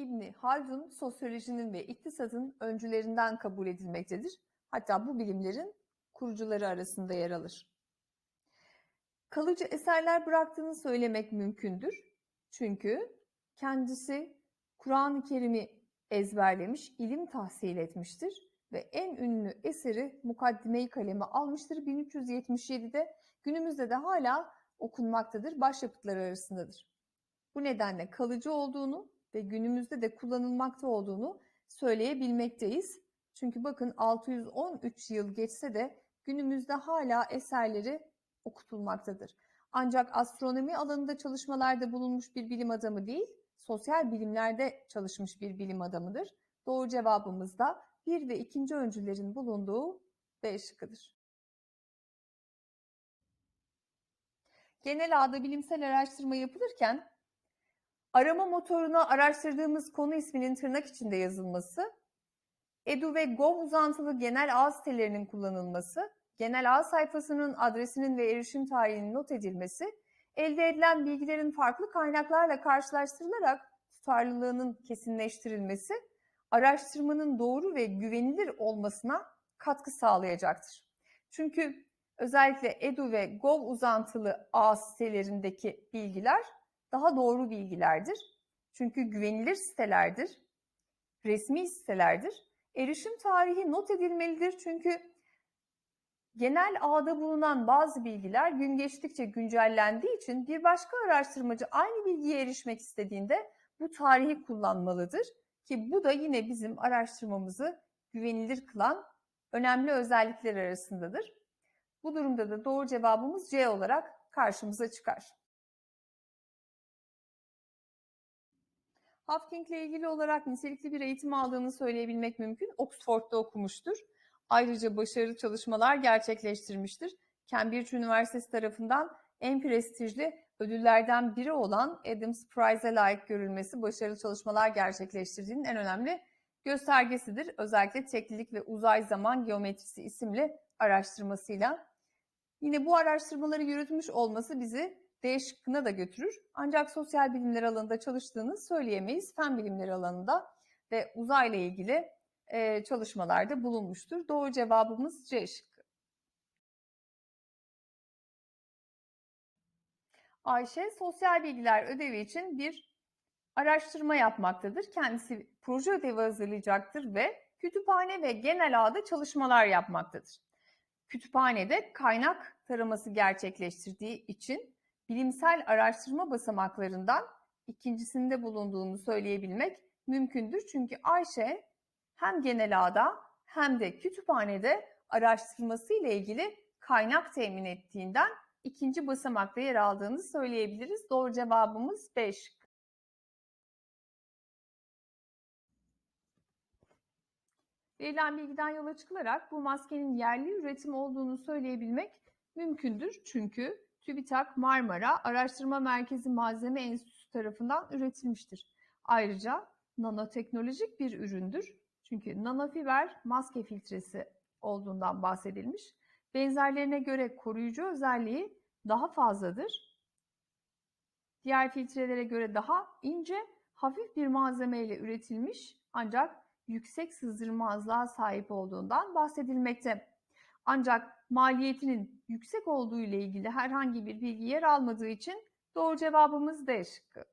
İbni Haldun sosyolojinin ve iktisadın öncülerinden kabul edilmektedir. Hatta bu bilimlerin kurucuları arasında yer alır. Kalıcı eserler bıraktığını söylemek mümkündür. Çünkü kendisi Kur'an-ı Kerim'i ezberlemiş, ilim tahsil etmiştir ve en ünlü eseri Mukaddime-i Kaleme almıştır 1377'de. Günümüzde de hala okunmaktadır, başyapıtlar arasındadır. Bu nedenle kalıcı olduğunu ve günümüzde de kullanılmakta olduğunu söyleyebilmekteyiz. Çünkü bakın 613 yıl geçse de günümüzde hala eserleri okutulmaktadır. Ancak astronomi alanında çalışmalarda bulunmuş bir bilim adamı değil, sosyal bilimlerde çalışmış bir bilim adamıdır. Doğru cevabımız da bir ve ikinci öncülerin bulunduğu B şıkkıdır. Genel ağda bilimsel araştırma yapılırken arama motoruna araştırdığımız konu isminin tırnak içinde yazılması, Edu ve Gov uzantılı genel ağ sitelerinin kullanılması, genel ağ sayfasının adresinin ve erişim tarihinin not edilmesi, elde edilen bilgilerin farklı kaynaklarla karşılaştırılarak tutarlılığının kesinleştirilmesi, araştırmanın doğru ve güvenilir olmasına katkı sağlayacaktır. Çünkü özellikle Edu ve Gov uzantılı ağ sitelerindeki bilgiler daha doğru bilgilerdir. Çünkü güvenilir sitelerdir, resmi sitelerdir. Erişim tarihi not edilmelidir çünkü genel ağda bulunan bazı bilgiler gün geçtikçe güncellendiği için bir başka araştırmacı aynı bilgiye erişmek istediğinde bu tarihi kullanmalıdır. Ki bu da yine bizim araştırmamızı güvenilir kılan önemli özellikler arasındadır. Bu durumda da doğru cevabımız C olarak karşımıza çıkar. Hawking ile ilgili olarak nitelikli bir eğitim aldığını söyleyebilmek mümkün. Oxford'da okumuştur. Ayrıca başarılı çalışmalar gerçekleştirmiştir. Cambridge Üniversitesi tarafından en prestijli ödüllerden biri olan Adams Prize'e layık görülmesi başarılı çalışmalar gerçekleştirdiğinin en önemli göstergesidir. Özellikle teklilik ve uzay zaman geometrisi isimli araştırmasıyla. Yine bu araştırmaları yürütmüş olması bizi D şıkkına da götürür. Ancak sosyal bilimler alanında çalıştığını söyleyemeyiz. Fen bilimleri alanında ve uzayla ilgili e, çalışmalarda bulunmuştur. Doğru cevabımız C şıkkı. Ayşe sosyal bilgiler ödevi için bir araştırma yapmaktadır. Kendisi proje ödevi hazırlayacaktır ve kütüphane ve genel ağda çalışmalar yapmaktadır. Kütüphanede kaynak taraması gerçekleştirdiği için bilimsel araştırma basamaklarından ikincisinde bulunduğunu söyleyebilmek mümkündür. Çünkü Ayşe hem genel ağda hem de kütüphanede araştırması ile ilgili kaynak temin ettiğinden ikinci basamakta yer aldığını söyleyebiliriz. Doğru cevabımız 5. Verilen bilgiden yola çıkılarak bu maskenin yerli üretim olduğunu söyleyebilmek mümkündür. Çünkü TÜBİTAK Marmara Araştırma Merkezi Malzeme Enstitüsü tarafından üretilmiştir. Ayrıca nanoteknolojik bir üründür. Çünkü nanofiber maske filtresi olduğundan bahsedilmiş. Benzerlerine göre koruyucu özelliği daha fazladır. Diğer filtrelere göre daha ince, hafif bir malzemeyle üretilmiş ancak yüksek sızdırmazlığa sahip olduğundan bahsedilmekte. Ancak maliyetinin yüksek olduğu ile ilgili herhangi bir bilgi yer almadığı için doğru cevabımız D şıkkı.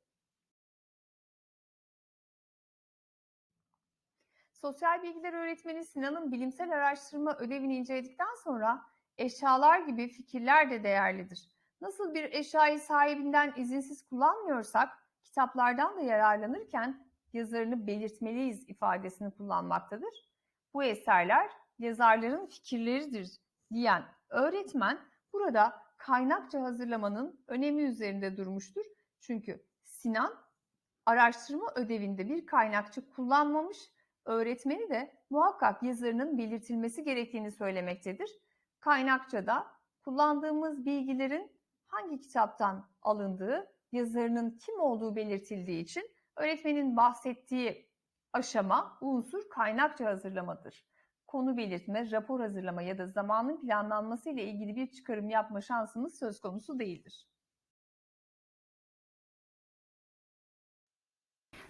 Sosyal bilgiler öğretmeni Sinan'ın bilimsel araştırma ödevini inceledikten sonra eşyalar gibi fikirler de değerlidir. Nasıl bir eşyayı sahibinden izinsiz kullanmıyorsak kitaplardan da yararlanırken yazarını belirtmeliyiz ifadesini kullanmaktadır. Bu eserler yazarların fikirleridir diyen öğretmen burada kaynakça hazırlamanın önemi üzerinde durmuştur. Çünkü Sinan araştırma ödevinde bir kaynakçı kullanmamış, öğretmeni de muhakkak yazarının belirtilmesi gerektiğini söylemektedir. Kaynakça da kullandığımız bilgilerin hangi kitaptan alındığı, yazarının kim olduğu belirtildiği için öğretmenin bahsettiği aşama, unsur kaynakça hazırlamadır konu belirtme, rapor hazırlama ya da zamanın planlanması ile ilgili bir çıkarım yapma şansımız söz konusu değildir.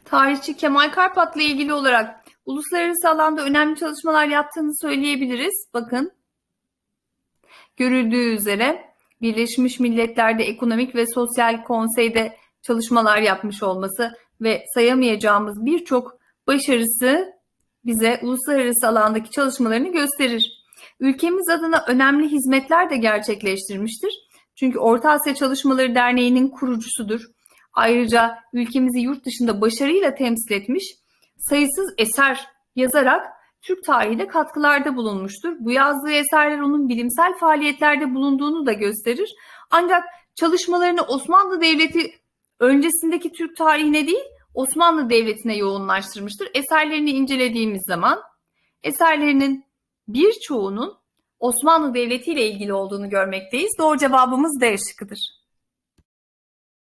Tarihçi Kemal Karpat'la ilgili olarak uluslararası alanda önemli çalışmalar yaptığını söyleyebiliriz. Bakın görüldüğü üzere Birleşmiş Milletler'de Ekonomik ve Sosyal Konsey'de çalışmalar yapmış olması ve sayamayacağımız birçok başarısı bize uluslararası alandaki çalışmalarını gösterir. Ülkemiz adına önemli hizmetler de gerçekleştirmiştir. Çünkü Orta Asya Çalışmaları Derneği'nin kurucusudur. Ayrıca ülkemizi yurt dışında başarıyla temsil etmiş, sayısız eser yazarak Türk tarihine katkılarda bulunmuştur. Bu yazdığı eserler onun bilimsel faaliyetlerde bulunduğunu da gösterir. Ancak çalışmalarını Osmanlı Devleti öncesindeki Türk tarihine değil, Osmanlı Devleti'ne yoğunlaştırmıştır. Eserlerini incelediğimiz zaman eserlerinin birçoğunun Osmanlı Devleti ile ilgili olduğunu görmekteyiz. Doğru cevabımız D şıkkıdır.